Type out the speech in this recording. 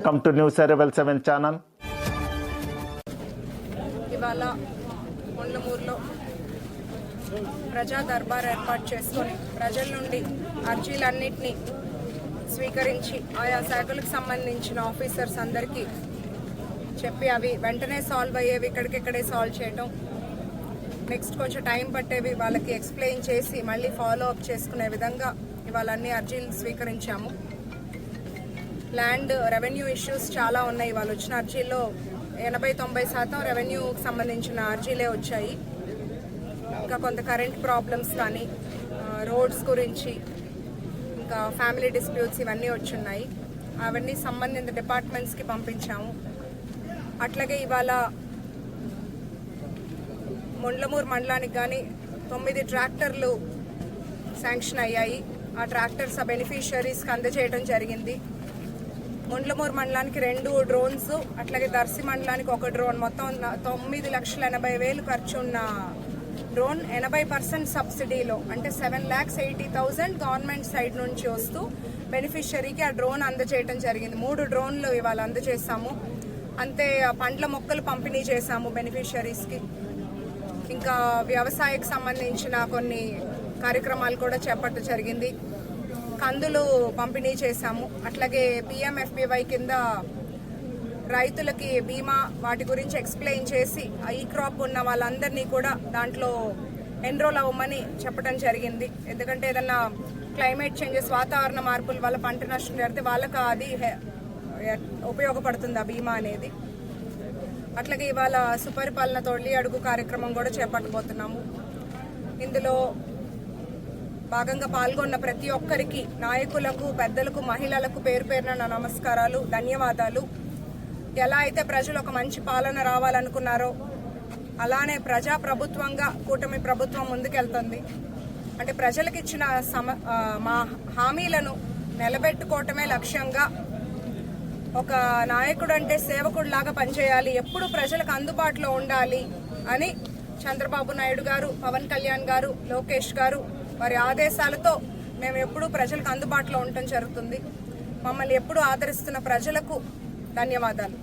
Welcome to news arrival seven channel ఇవాళ కొండమూరులో ప్రజా దర్బార్ ఏర్పాటు చేసుకొని ప్రజల నుండి అర్జీలన్నింటినీ స్వీకరించి ఆయా శాఖలకు సంబంధించిన ఆఫీసర్స్ అందరికీ చెప్పి అవి వెంటనే సాల్వ్ అయ్యేవి ఇక్కడికిక్కడే సాల్వ్ చేయటం. నెక్స్ట్ కొంచెం టైం పట్టేవి వాళ్ళకి ఎక్స్ప్లెయిన్ చేసి మళ్ళీ ఫాలో అప్ చేసుకునే విధంగా ఇవాళ అన్ని అర్జీలు స్వీకరించాము. ల్యాండ్ రెవెన్యూ ఇష్యూస్ చాలా ఉన్నాయి. వాళ్ళు వచ్చిన అర్జీల్లో ఎనభై తొంభై శాతం రెవెన్యూకి సంబంధించిన అర్జీలే వచ్చాయి. ఇంకా కొంత కరెంట్ ప్రాబ్లమ్స్ కానీ రోడ్స్ గురించి ఇంకా ఫ్యామిలీ డిస్ప్యూట్స్ ఇవన్నీ వచ్చున్నాయి. అవన్నీ సంబంధిత డిపార్ట్మెంట్స్కి పంపించాము. అట్లాగే ఇవాళ ముండ్లమూరు మండలానికి కానీ తొమ్మిది ట్రాక్టర్లు శాంక్షన్ అయ్యాయి. ఆ ట్రాక్టర్స్ ఆ బెనిఫిషియరీస్కి అందజేయడం జరిగింది. ముండ్లమూరు మండలానికి రెండు డ్రోన్స్ అట్లాగే దర్శి మండలానికి ఒక డ్రోన్ మొత్తం తొమ్మిది లక్షల ఎనభై వేలు ఖర్చు ఉన్న డ్రోన్ ఎనభై పర్సెంట్ సబ్సిడీలో అంటే seven lakhs eighty thousand government side నుంచి వస్తూ బెనిఫిషరీకి ఆ డ్రోన్ అందజేయడం జరిగింది. మూడు డ్రోన్లు ఇవాళ అందజేసాము అంతే ఆ పండ్ల మొక్కలు పంపిణీ చేశాము బెనిఫిషరీస్కి. ఇంకా వ్యవసాయకు సంబంధించిన కొన్ని కార్యక్రమాలు కూడా చేపట్టడం జరిగింది. కందులు పంపిణీ చేశాము. అట్లాగే పిఎంఎఫ్బివై కింద రైతులకి బీమా వాటి గురించి ఎక్స్ప్లెయిన్ చేసి ఆ ఈ క్రాప్ ఉన్న వాళ్ళందరినీ కూడా దాంట్లో ఎన్రోల్ అవ్వమని చెప్పడం జరిగింది. ఎందుకంటే ఏదన్నా క్లైమేట్ చేంజెస్ వాతావరణ మార్పుల వల్ల పంట నష్టం జరిగితే వాళ్ళకి అది ఉపయోగపడుతుంది ఆ బీమా అనేది. అట్లాగే ఇవాళ సుపరిపాలన తొలి అడుగు కార్యక్రమం కూడా చేపట్టబోతున్నాము. ఇందులో భాగంగా పాల్గొన్న ప్రతి ఒక్కరికి నాయకులకు పెద్దలకు మహిళలకు పేరు పేరున నా నమస్కారాలు ధన్యవాదాలు. ఎలా అయితే ప్రజలు ఒక మంచి పాలన రావాలనుకున్నారో అలానే ప్రజా ప్రభుత్వంగా కూటమి ప్రభుత్వం ముందుకెళ్తుంది. అంటే ప్రజలకు ఇచ్చిన సమ మా హామీలను నిలబెట్టుకోవటమే లక్ష్యంగా ఒక నాయకుడు అంటే సేవకుడిలాగా పనిచేయాలి ఎప్పుడు ప్రజలకు అందుబాటులో ఉండాలి అని చంద్రబాబు నాయుడు గారు పవన్ కళ్యాణ్ గారు లోకేష్ గారు వారి ఆదేశాలతో మేము ఎప్పుడూ ప్రజలకు అందుబాటులో ఉండటం జరుగుతుంది. మమ్మల్ని ఎప్పుడూ ఆదరిస్తున్న ప్రజలకు ధన్యవాదాలు.